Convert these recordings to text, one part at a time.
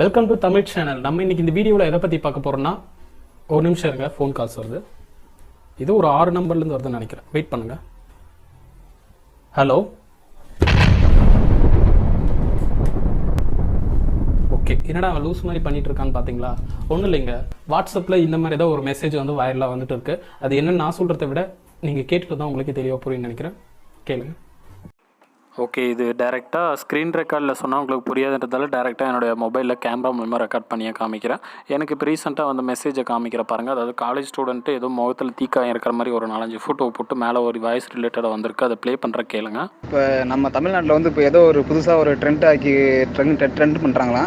Welcome to Tamil channel நம்ம இன்னைக்கு இந்த வீடியோவில் எதை பற்றி பார்க்க போகிறோம்னா ஒரு நிமிஷம் இருங்க ஃபோன் கால்ஸ் வருது. இது ஒரு ஆறு நம்பர்லேருந்து வருதுன்னு நினைக்கிறேன். வெயிட் பண்ணுங்க. ஹலோ ஓகே என்னடா அவன் லூஸ் மாதிரி பண்ணிட்டு இருக்கான்னு பார்த்தீங்களா ஒன்றும் இல்லைங்க. வாட்ஸ்அப்பில் இந்த மாதிரி ஏதோ ஒரு மெசேஜ் வந்து வைரலாக வந்துட்டு இருக்கு. அது என்னன்னு நான் சொல்கிறத விட நீங்கள் கேட்டுட்டு தான் உங்களுக்கு தெளிவாக புரியும்னு நினைக்கிறேன். கேளுங்க. ஓகே இது டேரெக்டாக ஸ்க்ரீன் ரெக்கார்டில் சொன்னால் உங்களுக்கு புரியாதுன்றதால டேரெக்டாக என்னுடைய மொபைலில் கேமரா மூலமாக ரெக்கார்ட் பண்ணியே காமிக்கிறேன். எனக்கு இப்போ ரீசெண்டாக வந்து மெசேஜை காமிக்கிற பாருங்கள் அதாவது காலேஜ் ஸ்டூடெண்ட்டு ஏதோ முகத்தில் தீக்காயம் இருக்கிற மாதிரி ஒரு நாலஞ்சு ஃபோட்டோ போட்டு மேலே ஒரு வாய்ஸ் ரிலேட்டடாக வந்திருக்கு. அதை ப்ளே பண்ணுற கேளுங்க. இப்போ நம்ம தமிழ்நாட்டில் வந்து இப்போ ஏதோ ஒரு புதுசாக ஒரு ட்ரெண்ட் ஆக்கி ட்ரெண்ட் ட்ரெண்ட் பண்ணுறாங்களா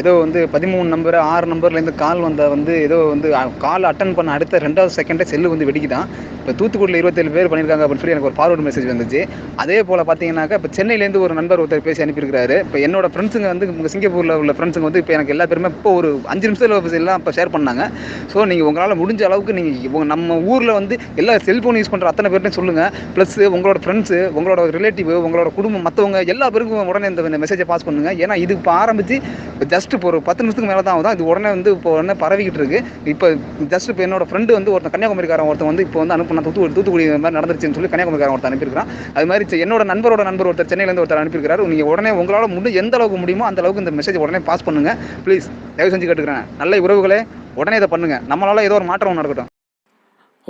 ஏதோ வந்து பதிமூணு நம்பர் ஆறு நம்பர்லேருந்து கால் வந்தால் வந்து ஏதோ வந்து கால் அட்டன் பண்ண அடுத்த ரெண்டாவது செகண்டே செல்லு வந்து வெடிக்குதான். இப்போ தூத்துக்குடியில் இருபத்தேழு பேர் பண்ணியிருக்காங்க அப்படின்னு சொல்லி எனக்கு ஒரு ஃபார்வர்ட் மெசேஜ் வந்துச்சு. அதே போல் பார்த்தீங்கன்னாக்கா இப்போ சென்னையிலேருந்து ஒரு நண்பர் ஒருத்தர் பேசி அனுப்பியிருக்காரு இப்போ என்னோட ஃப்ரெண்ட்ஸுங்க வந்து உங்கள் சிங்கப்பூரில் உள்ள ஃப்ரெண்ட்ஸுங்க வந்து இப்போ எனக்கு எல்லா பேருமே இப்போ ஒரு அஞ்சு நிமிஷத்தில் எல்லாம் இப்போ ஷேர் பண்ணாங்க. ஸோ நீங்கள் உங்களால் முடிஞ்ச அளவுக்கு நீங்கள் நம்ம ஊரில் வந்து எல்லா செல்ஃபோன் யூஸ் பண்ணுற அத்தனை பேர்ட்டையும் சொல்லுங்கள் ப்ளஸ் உங்களோட ஃப்ரெண்ட்ஸு உங்களோட ரிலேட்டிவ் உங்களோட குடும்பம் மற்றவங்க எல்லா பேருக்கும் உடனே இந்த மெசேஜை பாஸ் பண்ணுங்கள் ஏன்னா இது இப்போ ஆரம்பித்து இப்போ ஜஸ்ட் இப்போ ஒரு பத்து நிமிஷத்துக்கு மேலே தான் ஆகுதான் இது உடனே வந்து இப்போ உடனே பரவிக்கிட்டு இருக்கு. இப்போ ஜஸ்ட் இப்போ என்னோட ஃப்ரெண்டு வந்து ஒருத்தன் கன்னியாகுமரிக்காரன் ஒருத்தன் வந்து இப்போ வந்து அனுப்பினா தூத்துக்குடி தூத்துக்குடி மாதிரி நடந்துருச்சுன்னு சொல்லி கன்னியாகுமரிக்காரன் ஒருத்தர் அனுப்பியிருக்கான் அது மாதிரி என்னோட நண்பரோட நண்பர் ஒருத்தர் சென்னையிலேருந்து ஒருத்தர் அனுப்பியிருக்காரு நீங்கள் உடனே உங்களால் முடிஞ்ச எந்த அளவுக்கு முடியுமோ அந்த அளவுக்கு இந்த மெசேஜ் உடனே பாஸ் பண்ணுங்க. ப்ளீஸ் தயவு செஞ்சு கேட்டுக்கிறேன். நல்ல உறவுகளே உடனே இதை பண்ணுங்க. நம்மளால் ஏதோ ஒரு மாற்றம் நடக்கட்டும்.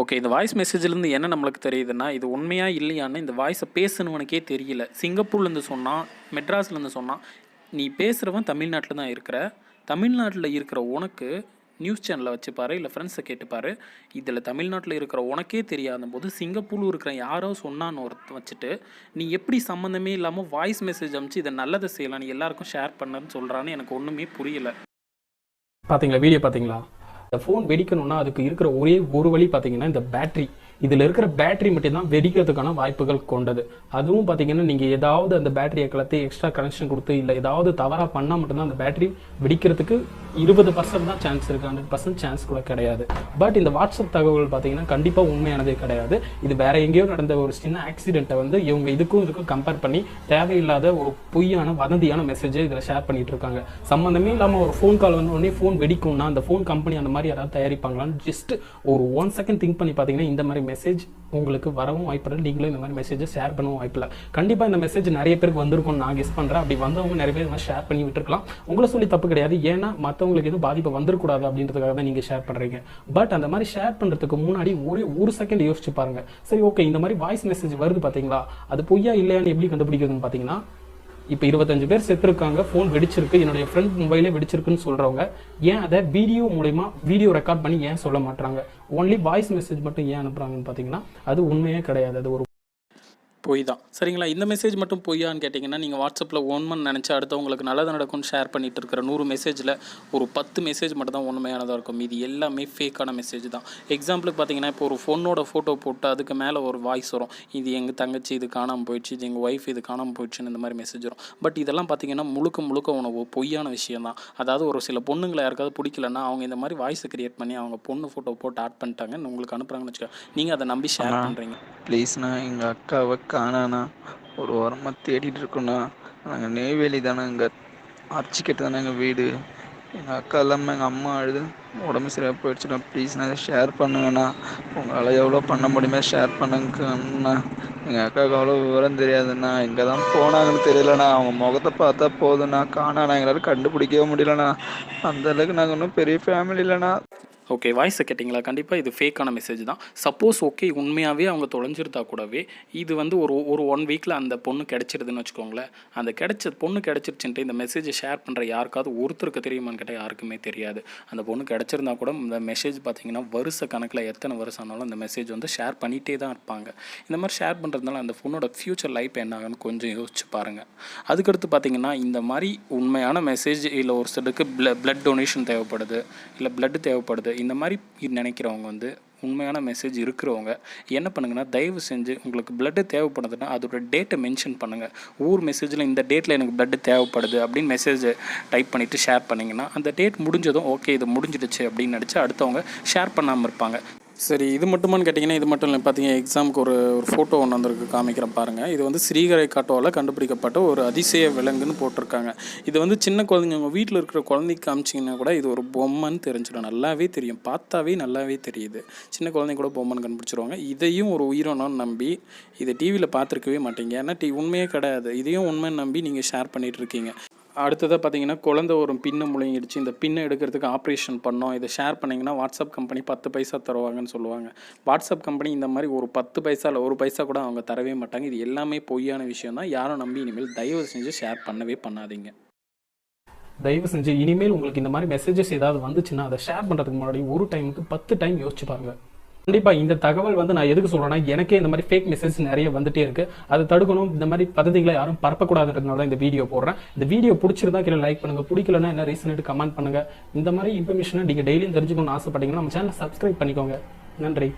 ஓகே இந்த வாய்ஸ் மெசேஜ்லேருந்து என்ன நம்மளுக்கு தெரியுதுன்னா இது உண்மையாக இல்லையான்னு இந்த வாய்ஸை பேசுனவனுக்கே தெரியல. சிங்கப்பூர்லேருந்து சொன்னால் மெட்ராஸ்லேருந்து சொன்னால் நீ பேசுகிறவன் தமிழ்நாட்டில் தான் இருக்கிற. தமிழ்நாட்டில் இருக்கிற உனக்கு நியூஸ் சேனலை வச்சுப்பாரு இல்லை ஃப்ரெண்ட்ஸை கேட்டுப்பாரு. இதில் தமிழ்நாட்டில் இருக்கிற உனக்கே தெரியாத போது சிங்கப்பூரில் இருக்கிற யாரோ சொன்னான்னு ஒருத்த வச்சுட்டு நீ எப்படி சம்மந்தமே இல்லாமல் வாய்ஸ் மெசேஜ் அனுப்பிச்சு இதை நல்லதை செய்யலாம் நீ எல்லாருக்கும் ஷேர் பண்ணுன்னு சொல்கிறான்னு எனக்கு ஒன்றுமே புரியல. பார்த்தீங்களா வீடியோ பார்த்தீங்களா இந்த ஃபோன் வெடிக்கணும்னா அதுக்கு இருக்கிற ஒரே ஒரு வழி பார்த்தீங்கன்னா இந்த பேட்டரி இதில் இருக்கிற பேட்டரி மட்டும்தான் வெடிக்கிறதுக்கான வாய்ப்புகள் கொண்டது. அதுவும் பார்த்தீங்கன்னா நீங்கள் ஏதாவது அந்த பேட்டரியை கலத்தி எக்ஸ்ட்ரா கனெக்ஷன் கொடுத்து இல்லை ஏதாவது தவறாக பண்ணால் மட்டும்தான் அந்த பேட்டரி வெடிக்கிறதுக்கு இருபது பர்சன்ட் தான் சான்ஸ் இருக்கு. ஹண்ட்ரட் பர்சன்ட் சான்ஸ் கூட கிடையாது. பட் இந்த வாட்ஸ்அப் தகவல் பார்த்தீங்கன்னா கண்டிப்பாக உண்மையானதே கிடையாது. இது வேற எங்கேயோ நடந்த ஒரு சின்ன ஆக்சிடென்ட்டை வந்து இவங்க இதுக்கும் இதுக்கும் கம்பேர் பண்ணி தேவையில்லாத ஒரு பொய்யான வதந்தியான மெசேஜை இதில் ஷேர் பண்ணிட்டு இருக்காங்க. சம்மந்தமே இல்லாமல் ஒரு ஃபோன் கால் வந்து உடனே ஃபோன் வெடிக்கும்னா அந்த ஃபோன் கம்பெனி அந்த மாதிரி யாராவது தயாரிப்பாங்களான்னு ஜஸ்ட் ஒரு ஒன் செகண்ட் திங்க் பண்ணி பார்த்தீங்கன்னா இந்த மாதிரி மெசேஜ் உங்களுக்கு வரவும் வாய்ப்பில்லை நீங்களும் இந்த மாதிரி மெசேஜை ஷேர் பண்ணவும் வாய்ப்பில்லை கண்டிப்பாக இந்த மெசேஜ் நிறைய பேருக்கு வந்திருக்கும்னு நான் கெஸ் பண்ணுறேன் அப்படி வந்தவங்க நிறைய பேர் இந்த மாதிரி ஷேர் பண்ணி விட்டுருக்கலாம். உங்களை சொல்லி தப்பு கிடையாது. ஏன்னா மற்றவங்களுக்கு எதுவும் பாதிப்பு வந்துடக்கூடாது அப்படின்றதுக்காக தான் நீங்கள் ஷேர் பண்ணுறீங்க பட் அந்த மாதிரி ஷேர் பண்ணுறதுக்கு முன்னாடி ஒரே ஒரு செகண்ட் யோசிச்சு பாருங்க. சரி ஓகே இந்த மாதிரி வாய்ஸ் மெசேஜ் வருது பார்த்தீங்களா? அது பொய்யா இல்லையான்னு எப்படி கண்டுபிடிக்கிறதுன்னு பார்த்தீங்கன்னா இப்போ இருபத்தஞ்சு பேர் செத்துருக்காங்க ஃபோன் வெடிச்சிருக்கு. என்னுடைய ஃப்ரெண்ட் மொபைலே வெடிச்சிருக்குன்னு சொல்றவங்க ஏன் அதை வீடியோ மூலயமா வீடியோ ரெக்கார்ட் பண்ணி ஏன் சொல்ல மாட்டாங்க ஒன்லி வாய்ஸ் மெசேஜ் மட்டும் ஏன் அனுப்புறாங்கன்னு பார்த்தீங்கன்னா அது உண்மையே கிடையாது. அது ஒரு பொய் தான். சரிங்களா? இந்த மெசேஜ் மட்டும் பொய்யான்னு கேட்டிங்கன்னா நீங்கள் வாட்ஸ்அப்பில் ஒன்மன் நினச்சி அடுத்தவங்களுக்கு நல்லது நடக்கும்னு ஷேர் பண்ணிட்டு இருக்கிற நூறு மெசேஜில் ஒரு பத்து மெசேஜ் மட்டும் தான் உண்மையானதாக இருக்கும். இது எல்லாமே ஃபேக்கான மெசேஜ் தான். எக்ஸாம்பிளுக்கு பார்த்தீங்கன்னா இப்போ ஒரு ஃபோனோட ஃபோட்டோ போட்டு அதுக்கு மேலே ஒரு வாய்ஸ் வரும். இது எங்கள் தங்கச்சி இது காணாமல் போயிடுச்சு. இது எங்கள் ஒய்ஃப் இது காணாமல் போயிடுச்சுன்னு இந்த மாதிரி மெசேஜ் வரும். பட் இதெல்லாம் பார்த்தீங்கன்னா முழுக்க முழுக்க உனக்கு பொய்யான விஷயம் தான். அதாவது ஒரு சில பொண்ணுங்களை யாருக்காவது பிடிக்கலன்னா அவங்க இந்த மாதிரி வாய்ஸை கிரியேட் பண்ணி அவங்க பொண்ணு ஃபோட்டோ போட்டு ஆட் பண்ணிட்டாங்கன்னு உங்களுக்கு அனுப்புறாங்கன்னு வச்சுக்கோ நீங்கள் அதை நம்பி ஷேர் பண்ணுறீங்க ப்ளீஸ்ண்ணா எங்கள் அக்காவை காணாண்ணா ஒரு வாரமாக தேடிட்டு இருக்கோண்ணா நாங்கள் நெய்வேலி தானே இங்கே அர்ச்சிக்கிட்ட தானே எங்கள் வீடு? எங்கள் அக்கா இல்லாமல் எங்கள் அம்மா அழுது உடம்பு சரியாக போயிடுச்சுண்ணா ப்ளீஸ்ண்ணா ஷேர் பண்ணுங்கண்ணா. உங்களால் எவ்வளோ பண்ண முடியுமோ ஷேர் பண்ணுங்கண்ணா. எங்கள் அக்காவுக்கு அவ்வளோ விவரம் தெரியாதுண்ணா. எங்கே தான் போனாங்கன்னு தெரியலண்ணா. அவங்க முகத்தை பார்த்தா போதுண்ணா காணாண்ணா எங்களால் கண்டுபிடிக்கவே முடியலண்ணா. அந்த அளவுக்கு நாங்கள் இன்னும் பெரிய ஃபேமிலி இல்லைண்ணா. ஓகே வாய்ஸை கேட்டிங்களா? கண்டிப்பாக இது ஃபேக்கான மெசேஜ் தான். சப்போஸ் ஓகே உண்மையாகவே அவங்க தொலைஞ்சிருந்தா கூடவே இது வந்து ஒரு ஒரு ஒன் வீக்கில் அந்த பொண்ணு கிடச்சிருதுன்னு வச்சுக்கோங்களேன். அந்த கிடைச்ச பொண்ணு கிடச்சிருச்சுன்ட்டு இந்த மெசேஜை ஷேர் பண்ணுற யாருக்காவது ஒருத்தருக்கு தெரியுமான்னு கேட்டால் யாருக்குமே தெரியாது. அந்த பொண்ணு கிடச்சிருந்தா கூட இந்த மெசேஜ் பார்த்தீங்கன்னா வருஷ கணக்கில் எத்தனை வருஷம் ஆனாலும் அந்த மெசேஜ் வந்து ஷேர் பண்ணிகிட்டே தான் இருப்பாங்க. இந்த மாதிரி ஷேர் பண்ணுறதுனால அந்த பொண்ணோட ஃப்யூச்சர் லைஃப் என்ன ஆகுன்னு கொஞ்சம் யோசிச்சு பாருங்கள் அதுக்கடுத்து பார்த்தீங்கன்னா இந்த மாதிரி உண்மையான மெசேஜ் இல்லை ஒரு சிலருக்கு ப்ள ப்ளட் டொனேஷன் தேவைப்படுது. இல்லை ப்ளட் தேவைப்படுது. இந்த மாதிரி நினைக்கிறவங்க வந்து உண்மையான மெசேஜ் இருக்கிறவங்க என்ன பண்ணுங்கன்னா தயவு செஞ்சு உங்களுக்கு பிளட்டு தேவைப்படுதுன்னா அதோட டேட்டை மென்ஷன் பண்ணுங்கள் ஊர் மெசேஜில் இந்த டேட்டில் எனக்கு பிளட்டு தேவைப்படுது அப்படின்னு மெசேஜ் டைப் பண்ணிவிட்டு ஷேர் பண்ணிங்கன்னா அந்த டேட் முடிஞ்சதும் ஓகே இது முடிஞ்சிடுச்சு அப்படின்னு நினச்சி அடுத்தவங்க ஷேர் பண்ணாமல் இருப்பாங்க. சரி இது மட்டுமான்னு கேட்டிங்கன்னா இது மட்டும் இல்லை. பார்த்தீங்கன்னா எக்ஸாமுக்கு ஒரு ஒரு ஃபோட்டோ ஒன்று வந்திருக்கு காமிக்கிறேன் பாருங்கள் இது வந்து ஸ்ரீகரை காட்டோவில் கண்டுபிடிக்கப்பட்ட ஒரு அதிசய விலங்குன்னு போட்டிருக்காங்க. இது வந்து சின்ன குழந்தைங்க உங்கள் வீட்டில் இருக்கிற குழந்தைக்கு காமிச்சிங்கன்னா கூட இது ஒரு பொம்மைன்னு தெரிஞ்சிடும். நல்லாவே தெரியும். பார்த்தாவே நல்லாவே தெரியுது. சின்ன குழந்தைங்க கூட பொம்மைன்னு கண்டுபிடிச்சிருவாங்க. இதையும் ஒரு உயிரினம்னு நம்பி இதை டிவியில் பார்த்துருக்கவே மாட்டீங்க. ஏன்னா டி உண்மையே கிடையாது. இதையும் உண்மைன்னு நம்பி நீங்கள் ஷேர் பண்ணிகிட்ருக்கீங்க இருக்கீங்க. அடுத்ததாக பார்த்தீங்கன்னா குழந்தை ஒரு பின்னை முழுங்கிடுச்சு. இந்த பின்னை எடுக்கிறதுக்கு ஆப்ரேஷன் பண்ணோம். இதை ஷேர் பண்ணிங்கன்னா வாட்ஸ்அப் கம்பெனி பத்து பைசா தருவாங்கன்னு சொல்லுவாங்க. வாட்ஸ்அப் கம்பெனி இந்த மாதிரி ஒரு பத்து பைசா இல்லை ஒரு பைசா கூட அவங்க தரவே மாட்டாங்க. இது எல்லாமே பொய்யான விஷயம் தான் யாரும் நம்பி இனிமேல் தயவு செஞ்சு ஷேர் பண்ணவே பண்ணாதீங்க. தயவு செஞ்சு இனிமேல் உங்களுக்கு இந்த மாதிரி மெசேஜஸ் ஏதாவது வந்துச்சுன்னா அதை ஷேர் பண்ணுறதுக்கு முன்னாடி ஒரு டைமுக்கு பத்து டைம் யோசிச்சு பாருங்கள் கண்டிப்பா இந்த தகவல் வந்து நான் எதுக்கு சொல்றேன்னா எனக்கே இந்த மாதிரி ஃபேக் மெசேஜ் நிறைய வந்துட்டே இருக்கு. அதை தடுக்கணும். இந்த மாதிரி பதவிகளை யாரும் பரப்பக்கூடாதுன்றதுனால தான் இந்த வீடியோ போடுறேன். இந்த வீடியோ பிடிச்சிருந்தா கீழே லைக் பண்ணுங்க. பிடிக்கலன்னா என்ன ரீசன் கமெண்ட் பண்ணுங்க. இந்த மாதிரி இன்ஃபர்மேஷனை நீங்க டெய்லியும் தெரிஞ்சுக்கணும்னு ஆசைப்பட்டீங்கன்னா நம்ம சேனல் சப்ஸ்கிரைப் பண்ணிக்கோங்க. நன்றி.